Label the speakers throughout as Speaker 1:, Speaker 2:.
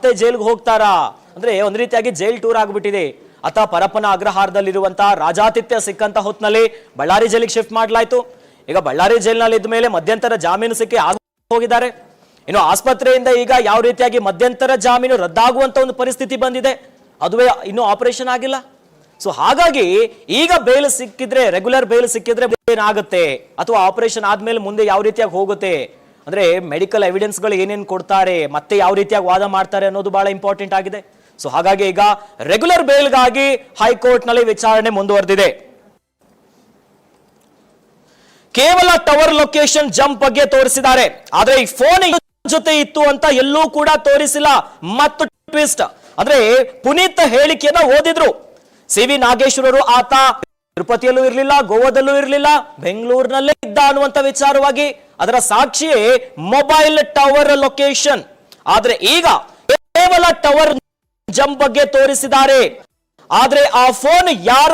Speaker 1: ಮತ್ತೆ ಜೈಲ್ಗೆ ಹೋಗ್ತಾರಾ? ಅಂದ್ರೆ ಒಂದ್ ರೀತಿಯಾಗಿ ಜೈಲ್ ಟೂರ್ ಆಗ್ಬಿಟ್ಟಿದೆ. ಅತ ಪರಪ್ಪನ ಅಗ್ರಹಾರದಲ್ಲಿರುವಂತಹ ರಾಜಾತಿಥ್ಯ ಸಿಕ್ಕಂತ ಹೊತ್ನಲ್ಲಿ ಬಳ್ಳಾರಿ ಜೈಲಿಗೆ ಶಿಫ್ಟ್ ಮಾಡ್ಲಾಯ್ತು. ಈಗ ಬಳ್ಳಾರಿ ಜೈಲ್ನಲ್ಲಿ ಇದ್ದ ಮೇಲೆ ಮಧ್ಯಂತರ ಜಾಮೀನು ಸಿಕ್ಕಿ ಆಗ ಹೋಗಿದ್ದಾರೆ. ಇನ್ನು ಆಸ್ಪತ್ರೆಯಿಂದ ಈಗ ಯಾವ ರೀತಿಯಾಗಿ ಮಧ್ಯಂತರ ಜಾಮೀನು ರದ್ದಾಗುವಂತ ಒಂದು ಪರಿಸ್ಥಿತಿ ಬಂದಿದೆ. ಅದುವೇ ಇನ್ನೂ ಆಪರೇಷನ್ ಆಗಿಲ್ಲ. ಸೊ ಹಾಗಾಗಿ ಈಗ ಬೇಲ್ ಸಿಕ್ಕಿದ್ರೆ, ರೆಗ್ಯುಲರ್ ಬೇಲ್ ಸಿಕ್ಕಿದ್ರೆ ಏನಾಗುತ್ತೆ? ಅಥವಾ ಆಪರೇಷನ್ ಆದ್ಮೇಲೆ ಮುಂದೆ ಯಾವ ರೀತಿಯಾಗಿ ಹೋಗುತ್ತೆ? ಅಂದ್ರೆ ಮೆಡಿಕಲ್ ಎವಿಡೆನ್ಸ್ಗಳು ಏನೇನು ಕೊಡ್ತಾರೆ, ಮತ್ತೆ ಯಾವ ರೀತಿಯಾಗಿ ವಾದ ಮಾಡ್ತಾರೆ ಅನ್ನೋದು ಬಹಳ ಇಂಪಾರ್ಟೆಂಟ್ ಆಗಿದೆ. ಸೊ ಹಾಗಾಗಿ ಈಗ ರೆಗ್ಯುಲರ್ ಬೇಲ್ಗಾಗಿ ಹೈಕೋರ್ಟ್ನಲ್ಲಿ ವಿಚಾರಣೆ ಮುಂದುವರೆದಿದೆ. ಕೇವಲ ಟವರ್ ಲೊಕೇಶನ್ ಜಂಪ್ ಬಗ್ಗೆ ತೋರಿಸಿದ್ದಾರೆ. ಆದ್ರೆ ಈ ಫೋನ್ ಜೊತೆ ಇತ್ತು ಅಂತ ಎಲ್ಲೂ ಕೂಡ ತೋರಿಸಿಲ್ಲ. ಮತ್ತು ಟ್ವಿಸ್ಟ್ ಅಂದ್ರೆ ಪುನೀತ್ ಹೇಳಿಕೆಯನ್ನ ಓದಿದ್ರು. ಸಿ ವಿ ನಾಗೇಶ್ವರರು ಆತ ತಿರುಪತಿಯಲ್ಲೂ ಇರಲಿಲ್ಲ, ಗೋವಾದಲ್ಲೂ ಇರಲಿಲ್ಲ, ಬೆಂಗಳೂರಿನಲ್ಲೇ ಇದ್ದ ಅನ್ನುವಂಥ ವಿಚಾರವಾಗಿ ಅದರ ಸಾಕ್ಷಿಯೇ ಮೊಬೈಲ್ ಟವರ್ ಲೊಕೇಶನ್. ಆದ್ರೆ ಈಗ ಕೇವಲ ಟವರ್ ಜಂಪ್ ಬಗ್ಗೆ ತೋರಿಸಿದ್ದಾರೆ. ಆದ್ರೆ ಆ ಫೋನ್ ಯಾರ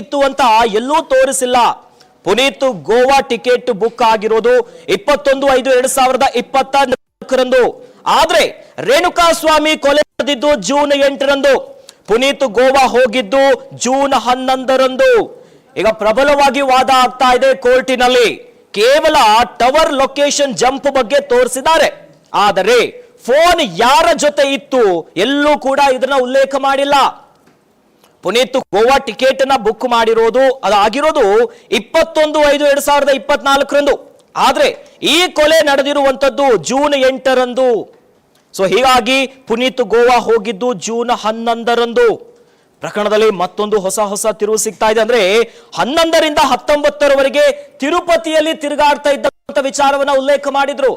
Speaker 1: ಇತ್ತು ಅಂತ ಎಲ್ಲೂ ತೋರಿಸಿಲ್ಲ. ಪುನೀತ್ ಗೋವಾ ಟಿಕೆಟ್ ಬುಕ್ ಆಗಿರೋದು ಇಪ್ಪತ್ತೊಂದು ಐದು ಎರಡ್ ಸಾವಿರದ ಇಪ್ಪತ್ತ ನಾಲ್ಕರಂದು ಆದ್ರೆ ರೇಣುಕಾ ಸ್ವಾಮಿ ಕೊಲೆ ನಡೆದಿದ್ದು ಜೂನ್ ಎಂಟರಂದು. ಪುನೀತ್ ಗೋವಾ ಹೋಗಿದ್ದು ಜೂನ್ ಹನ್ನೊಂದರಂದು. ಈಗ ಪ್ರಬಲವಾಗಿ ವಾದ ಆಗ್ತಾ ಇದೆ ಕೋರ್ಟಿನಲ್ಲಿ. ಕೇವಲ ಟವರ್ ಲೊಕೇಶನ್ ಜಂಪ್ ಬಗ್ಗೆ ತೋರಿಸಿದ್ದಾರೆ. ಆದರೆ ಫೋನ್ ಯಾರ ಜೊತೆ ಇತ್ತು ಎಲ್ಲೂ ಕೂಡ ಇದನ್ನ ಉಲ್ಲೇಖ ಮಾಡಿಲ್ಲ. ಪುನೀತ್ ಗೋವಾ ಟಿಕೆಟ್ ಅನ್ನ ಬುಕ್ ಮಾಡಿರೋದು ಅದು ಆಗಿರೋದು ಇಪ್ಪತ್ತೊಂದು ಐದು ಎರಡ್ ಸಾವಿರದ ಇಪ್ಪತ್ನಾಲ್ಕರಂದು. ಆದ್ರೆ ಈ ಕೊಲೆ ನಡೆದಿರುವಂತದ್ದು ಜೂನ್ ಎಂಟರಂದು. ಸೊ ಹೀಗಾಗಿ ಪುನೀತ್ ಗೋವಾ ಹೋಗಿದ್ದು ಜೂನ್ ಹನ್ನೊಂದರಂದು. ಪ್ರಕರಣದಲ್ಲಿ ಮತ್ತೊಂದು ಹೊಸ ಹೊಸ ತಿರುವು ಸಿಗ್ತಾ ಇದೆ ಅಂದ್ರೆ ಹನ್ನೊಂದರಿಂದ ಹತ್ತೊಂಬತ್ತರವರೆಗೆ ತಿರುಪತಿಯಲ್ಲಿ ತಿರುಗಾಡ್ತಾ ಇದ್ದಂತ ವಿಚಾರವನ್ನ ಉಲ್ಲೇಖ ಮಾಡಿದ್ರು.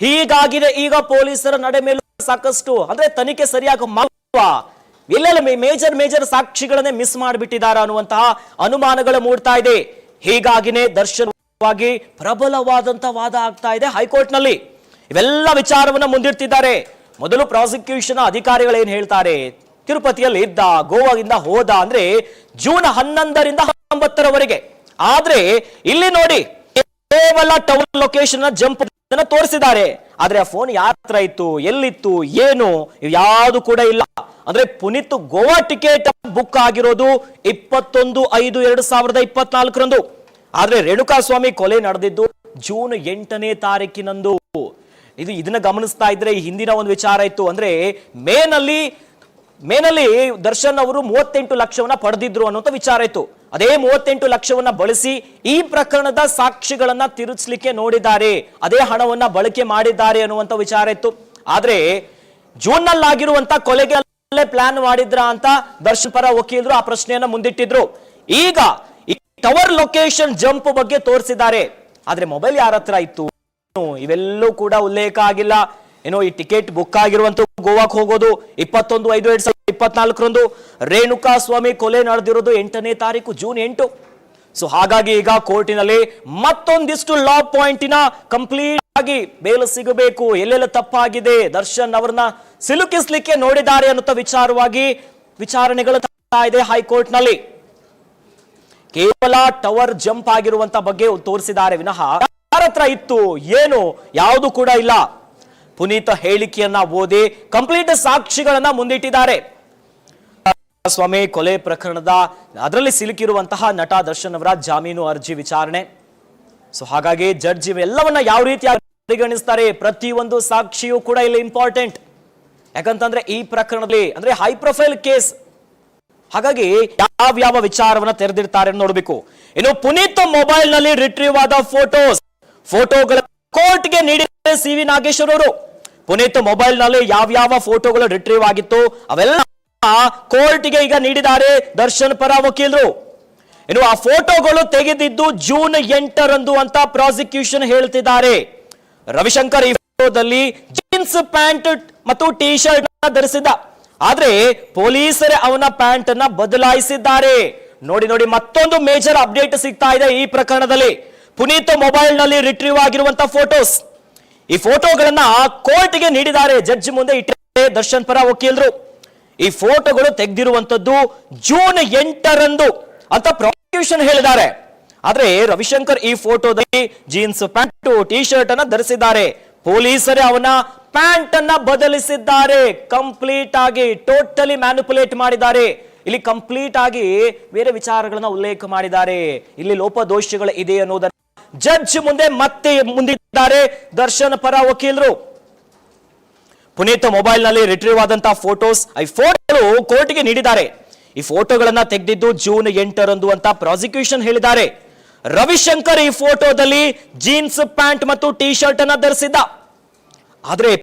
Speaker 1: ಹೀಗಾಗಿದೆ ಈಗ ಪೊಲೀಸರ ನಡೆ ಮೇಲೂ ಸಾಕಷ್ಟು ಅಂದ್ರೆ ತನಿಖೆ ಸರಿಯಾಗಿ ಎಲ್ಲೆಲ್ಲ ಮೇಜರ್ ಮೇಜರ್ ಸಾಕ್ಷಿಗಳನ್ನೇ ಮಿಸ್ ಮಾಡಿಬಿಟ್ಟಿದ್ದಾರೆ ಅನ್ನುವಂತಹ ಅನುಮಾನಗಳು ಮೂಡ್ತಾ ಇದೆ. ಹೀಗಾಗಿನೇ ದರ್ಶನವಾಗಿ ಪ್ರಬಲವಾದಂತ ವಾದ ಆಗ್ತಾ ಇದೆ ಹೈಕೋರ್ಟ್ನಲ್ಲಿ ಇವೆಲ್ಲ ವಿಚಾರವನ್ನ ಮುಂದಿಡ್ತಿದ್ದಾರೆ. ಮೊದಲು ಪ್ರಾಸಿಕ್ಯೂಷನ್ ಅಧಿಕಾರಿಗಳು ಏನ್ ಹೇಳ್ತಾರೆ? ತಿರುಪತಿಯಲ್ಲಿ ಇದ್ದ ಗೋವಾದಿಂದ ಹೋದ ಅಂದ್ರೆ ಜೂನ್ ಹನ್ನೊಂದರಿಂದ ಹತ್ತೊಂಬತ್ತರವರೆಗೆ. ಆದ್ರೆ ಇಲ್ಲಿ ನೋಡಿ, ಕೇವಲ ಟೌನ್ ಲೊಕೇಶನ್ ಜಂಪ್ ತೋರಿಸಿದ್ದಾರೆ. ಆದ್ರೆ ಆ ಫೋನ್ ಯಾರ ಇತ್ತು, ಎಲ್ಲಿತ್ತು, ಏನು ಯಾವುದು ಕೂಡ ಇಲ್ಲ. ಅಂದ್ರೆ ಪುನೀತ್ ಗೋವಾ ಟಿಕೆಟ್ ಬುಕ್ ಆಗಿರೋದು ಇಪ್ಪತ್ತೊಂದು ಐದು ಎರಡು ಸಾವಿರದ ಇಪ್ಪತ್ನಾಲ್ಕರಂದು. ಆದ್ರೆ ರೇಣುಕಾ ಸ್ವಾಮಿ ಕೊಲೆ ನಡೆದಿದ್ದು ಜೂನ್ ಎಂಟನೇ ತಾರೀಕಿನಂದು. ಇದು ಇದನ್ನ ಗಮನಿಸ್ತಾ ಇದ್ರೆ ಹಿಂದಿನ ಒಂದು ವಿಚಾರ ಇತ್ತು. ಅಂದ್ರೆ ಮೇನಲ್ಲಿ ಮೇನಲ್ಲಿ ದರ್ಶನ್ ಅವರು ಮೂವತ್ತೆಂಟು ಲಕ್ಷವನ್ನ ಪಡೆದಿದ್ರು ಅನ್ನೋಂಥ ವಿಚಾರ ಇತ್ತು. ಅದೇ ಮೂವತ್ತೆಂಟು ಲಕ್ಷವನ್ನ ಬಳಸಿ ಈ ಪ್ರಕರಣದ ಸಾಕ್ಷಿಗಳನ್ನ ತಿರುಗಿಸ್ಲಿಕ್ಕೆ ನೋಡಿದ್ದಾರೆ. ಅದೇ ಹಣವನ್ನ ಬಳಕೆ ಮಾಡಿದ್ದಾರೆ ಅನ್ನುವಂಥ ವಿಚಾರ ಇತ್ತು. ಆದ್ರೆ ಜೂನ್ನಲ್ಲಿ ಆಗಿರುವಂತ ಕೊಲೆಗೆ ಪ್ಲಾನ್ ಮಾಡಿದ್ರ ಅಂತ ದರ್ಶನ್ ಪರ ವಕೀಲರು ಆ ಪ್ರಶ್ನೆಯನ್ನ ಮುಂದಿಟ್ಟಿದ್ರು. ಈಗ ಈ ಟವರ್ ಲೊಕೇಶನ್ ಜಂಪ್ ಬಗ್ಗೆ ತೋರಿಸಿದ್ದಾರೆ. ಆದ್ರೆ ಮೊಬೈಲ್ ಯಾರ ಹತ್ರ ಇತ್ತು? ಇವೆಲ್ಲೂ ಕೂಡ ಉಲ್ಲೇಖ ಆಗಿಲ್ಲ. ಏನೋ ಈ ಟಿಕೆಟ್ ಬುಕ್ ಆಗಿರುವಂತ ಗೋವಾಕ್ ಹೋಗೋದು, ಇಪ್ಪತ್ತೊಂದು, ಐದು, ಎರಡ್ ಸಾವಿರದ ಇಪ್ಪತ್ನಾಲ್ಕರಂದು ರೇಣುಕಾ ಸ್ವಾಮಿ ಕೊಲೆ ನಡೆದಿರೋದು ಎಂಟನೇ ತಾರೀಕು, ಜೂನ್ ಎಂಟು. ಸೊ ಹಾಗಾಗಿ ಈಗ ಕೋರ್ಟಿನಲ್ಲಿ ಮತ್ತೊಂದಿಷ್ಟು ಲಾ ಪಾಯಿಂಟಿನ ಕಂಪ್ಲೀಟ್ ಆಗಿ ಬೇಲು ಸಿಗಬೇಕು, ಎಲ್ಲೆಲ್ಲ ತಪ್ಪಾಗಿದೆ, ದರ್ಶನ್ ಅವರನ್ನ ಸಿಲುಕಿಸ್ಲಿಕ್ಕೆ ನೋಡಿದ್ದಾರೆ ಅನ್ನುತ್ತ ವಿಚಾರವಾಗಿ ವಿಚಾರಣೆಗಳು ಇದೆ ಹೈಕೋರ್ಟ್ನಲ್ಲಿ ಕೇವಲ ಟವರ್ ಜಂಪ್ ಆಗಿರುವಂತ ಬಗ್ಗೆ ತೋರಿಸಿದ್ದಾರೆ. ವಿನಃ ಯಾರ ಹತ್ರ ಇತ್ತು, ಏನು, ಯಾವುದು ಕೂಡ ಇಲ್ಲ. ಪುನೀತ ಹೇಳಿಕೆಯನ್ನ ಓದಿ ಕಂಪ್ಲೀಟ್ ಸಾಕ್ಷಿಗಳನ್ನ ಮುಂದಿಟ್ಟಿದ್ದಾರೆ. ಸ್ವಾಮಿ, ಕೊಲೆ ಪ್ರಕರಣದ ಅದರಲ್ಲಿ ಸಿಲುಕಿರುವಂತಹ ನಟ ದರ್ಶನ್ ಅವರ ಜಾಮೀನು ಅರ್ಜಿ ವಿಚಾರಣೆ. ಸೊ ಹಾಗಾಗಿ ಜಡ್ಜ್ ಇವೆಲ್ಲವನ್ನ ಯಾವ ರೀತಿ ಪರಿಗಣಿಸ್ತಾರೆ ಪ್ರತಿಯೊಂದು ಸಾಕ್ಷಿಯೂ ಕೂಡ ಇಲ್ಲಿ ಇಂಪಾರ್ಟೆಂಟ್ ಯಾಕಂತಂದ್ರೆ ಈ ಪ್ರಕರಣದಲ್ಲಿ ಅಂದ್ರೆ ಹೈ ಪ್ರೊಫೈಲ್ ಕೇಸ್ ಹಾಗಾಗಿ ಯಾವ ಯಾವ ವಿಚಾರವನ್ನ ತೆರೆದಿರ್ತಾರೆ ನೋಡಬೇಕು ನೋಡ್ಬೇಕು. ಇನ್ನು ಪುನೀತ್ ಮೊಬೈಲ್ನಲ್ಲಿ ರಿಟ್ರೀವ್ ಆದ ಫೋಟೋಸ್ ಫೋಟೋಗಳ ಕೋರ್ಟ್ಗೆ ನೀಡಿದ್ದಾರೆ ಸಿ ವಿ ನಾಗೇಶ್ವರ ಅವರು ಪುನೀತ್ ಮೊಬೈಲ್ನಲ್ಲಿ ಯಾವ ಯಾವ ಫೋಟೋಗಳು ರಿಟ್ರೀವ್ ಆಗಿತ್ತು, ಅವೆಲ್ಲ ಕೋರ್ಟ್ಗೆ ಈಗ ನೀಡಿದ್ದಾರೆ ದರ್ಶನ್ ಪರ ವಕೀಲರು. ಇನ್ನು ಆ ಫೋಟೋಗಳು ತೆಗೆದಿದ್ದು ಜೂನ್ ಎಂಟರಂದು ಅಂತ ಪ್ರಾಸಿಕ್ಯೂಷನ್ ಹೇಳ್ತಿದ್ದಾರೆ. ರವಿಶಂಕರ್ ಈ ಫೋಟೋದಲ್ಲಿ ಜೀನ್ಸ್ ಪ್ಯಾಂಟ್ ಮತ್ತು ಟಿ ಶರ್ಟ್ ಧರಿಸಿದ್ದ. ಆದ್ರೆ ಪೊಲೀಸರೇ ಅವನ ಪ್ಯಾಂಟ್ ಅನ್ನ ಬದಲಾಯಿಸಿದ್ದಾರೆ. ನೋಡಿ ನೋಡಿ, ಮತ್ತೊಂದು ಮೇಜರ್ ಅಪ್ಡೇಟ್ ಸಿಗ್ತಾ ಇದೆ ಈ ಪ್ರಕರಣದಲ್ಲಿ. ಪುನೀತ್ ಮೊಬೈಲ್ನಲ್ಲಿ ರಿಟ್ರೀವ್ ಆಗಿರುವಂತಹ ಫೋಟೋಸ್ ಈ ಫೋಟೋಗಳನ್ನ ಕೋರ್ಟ್ಗೆ ನೀಡಿದ್ದಾರೆ. ಜಡ್ಜ್ ಮುಂದೆ ಇಟ್ಟಿದ್ದಾರೆ ದರ್ಶನ್ ಪರ ವಕೀಲರು. ಈ ಫೋಟೋಗಳು ತೆಗೆದಿರುವಂತದ್ದು ಜೂನ್ ಎಂಟರಂದು ಅಂತ ಪ್ರಾಸಿಕ್ಯೂಷನ್ ಹೇಳಿದ್ದಾರೆ. ಆದ್ರೆ ರವಿಶಂಕರ್ ಈ ಫೋಟೋದಲ್ಲಿ ಜೀನ್ಸ್, ಪ್ಯಾಂಟ್ ಟಿ ಶರ್ಟ್ ಅನ್ನ ಧರಿಸಿದ್ದಾರೆ. ಪೊಲೀಸರೇ ಅವನ ಪ್ಯಾಂಟ್ ಅನ್ನ ಬದಲಿಸಿದ್ದಾರೆ. ಕಂಪ್ಲೀಟ್ ಆಗಿ ಟೋಟಲಿ ಮ್ಯಾನುಪುಲೇಟ್ ಮಾಡಿದ್ದಾರೆ. ಇಲ್ಲಿ ಕಂಪ್ಲೀಟ್ ಆಗಿ ಬೇರೆ ವಿಚಾರಗಳನ್ನ ಉಲ್ಲೇಖ ಮಾಡಿದ್ದಾರೆ. ಇಲ್ಲಿ ಲೋಪದೋಷಗಳು ಇದೆ ಅನ್ನೋದನ್ನ ಜಡ್ಜ್ ಮುಂದೆ ಮತ್ತೆ ಮುಂದಿದ್ದಾರೆ. ದರ್ಶನ್ ಪರ ವಕೀಲರು. ಪುನೀತ್ ಮೊಬೈಲ್ನಲ್ಲಿ ರಿಟ್ರೀವ್ ಆದಂತಹ ಫೋಟೋಸ್ ಈ ಫೋಟೋಗಳು ಕೋರ್ಟ್ಗೆ ನೀಡಿದ್ದಾರೆ. ಈ ಫೋಟೋಗಳನ್ನ ತೆಗೆದಿದ್ದು ಜೂನ್ ಎಂಟರಂದು ಅಂತ ಪ್ರಾಸಿಕ್ಯೂಷನ್ ಹೇಳಿದ್ದಾರೆ. ರವಿಶಂಕರ್ ಈ ಫೋಟೋದಲ್ಲಿ ಜೀನ್ಸ್, ಪ್ಯಾಂಟ್ ಮತ್ತು ಟಿ ಶರ್ಟ್ ಅನ್ನ ಧರಿಸಿದ್ದ. ಆದ್ರೆ